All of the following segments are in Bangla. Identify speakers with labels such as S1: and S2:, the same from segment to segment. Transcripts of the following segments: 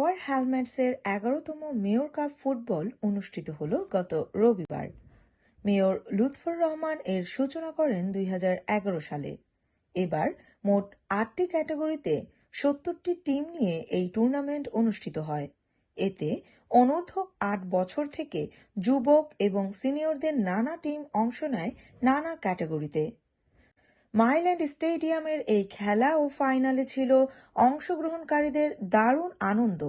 S1: টাওয়ার হ্যালমেটসের এগারোতম মেয়র কাপ ফুটবল অনুষ্ঠিত হলো গত রবিবার। মেয়র লুৎফর রহমান এর সূচনা করেন দুই হাজার এগারো সালে। এবার মোট আটটি ক্যাটাগরিতে সত্তরটি টিম নিয়ে এই টুর্নামেন্ট অনুষ্ঠিত হয়। এতে অনূর্ধ্ব আট বছর থেকে যুবক এবং সিনিয়রদের নানা টিম অংশ নেয় নানা ক্যাটাগরিতে। মাইল্যান্ড স্টেডিয়ামের এই খেলা ও ফাইনালে ছিল অংশগ্রহণকারীদের দারুণ আনন্দ।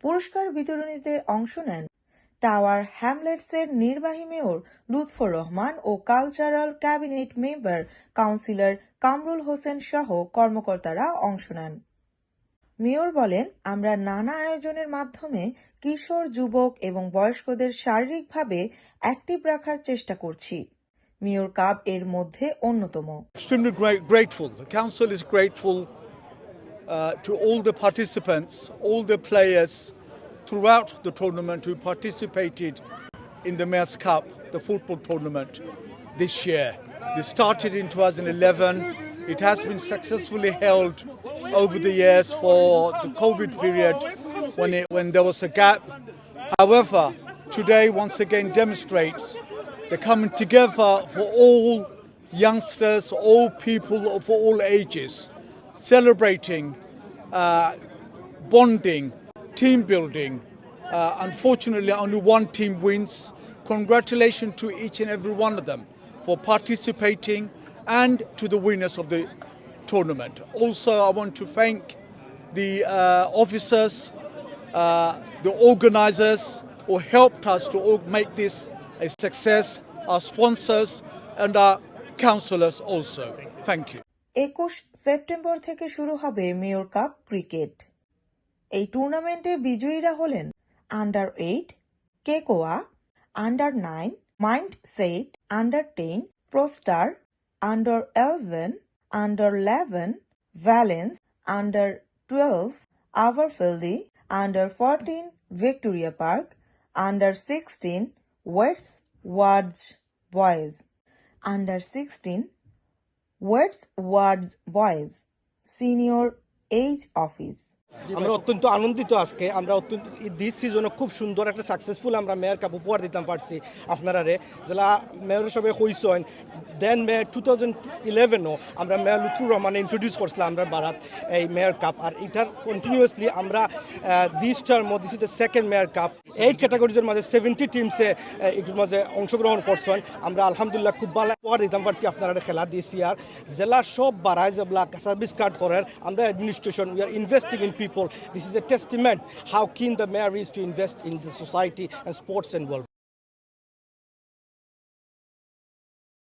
S1: পুরস্কার বিতরণীতে অংশ নেন টাওয়ার হ্যামলেটসের নির্বাহী মেয়র লুৎফর রহমান ও cultural cabinet member councillor Kamrul Hossain সহ কর্মকর্তারা অংশ নেন। মেয়র বলেন, আমরা নানা আয়োজনের মাধ্যমে কিশোর, যুবক এবং বয়স্কদের শারীরিকভাবে অ্যাক্টিভ রাখার চেষ্টা করছি। মেয়র কাপ এর মধ্যে অন্যতম
S2: extremely great, grateful. The council is grateful uh, to all the participants, all the players throughout the tournament who participated in the Mayor's Cup, the football tournament this year. This started in 2011. It has been successfully held over the years for the COVID period when, it, when there was a gap. However, today once again demonstrates the coming together for all youngsters, all people of all ages, celebrating, uh, bonding, team building. Uh, unfortunately, only one team wins. Congratulations to each and every one of them for participating and to the winners of the tournament. Also, I want to thank the uh, officers, uh, the organizers who helped us to make this a success, our sponsors and our counselors also. Thank you.
S1: একুশ সেপ্টেম্বর থেকে শুরু হবে মেয়র কাপ ক্রিকেট এই টুর্নামেন্টে বিজয়ীরা হলেন under eight কেকোয়া under nine mind set under ten প্রোস্টার under eleven under eleven ভ্যালেন্স under twelve আভারফিল্ডি under fourteen Victoria park under sixteen Words, words, Boys. Under 16 Words, words, Boys. Senior Age Office.
S3: আমরা অত্যন্ত আনন্দিত আজকে। আমরা অত্যন্ত দিস সিজনে খুব সুন্দর একটা সাকসেসফুল আমরা মেয়র কাপ উপহার দিতাম পারছি আপনারারে। যেলা মেয়র হিসাবে হইছেন দেন মেয়র টু থাউজেন্ড ইলেভেনও আমরা মেয়র লুথুর রহমানে ইন্ট্রোডিউস করছিলাম আমরা ভারত এই মেয়র কাপ আর এটার কন্টিনিউয়াসলি আমরা this term this is second mayor cup eight ক্যাটাগরিজের মাঝে সেভেন্টি টিমসে এগুলোর মাঝে অংশগ্রহণ করছেন। আমরা আলহামদুলিল্লাহ খুব ভালো উপহার দিতাম পারছি আপনারা খেলা দিয়েছি আর জেলার সব বাড়ায় যেগুলা সার্ভিস কার্ড করার আমরা administration we are investing in people. This is a testament how keen the mayor is to invest in the society and sports involved.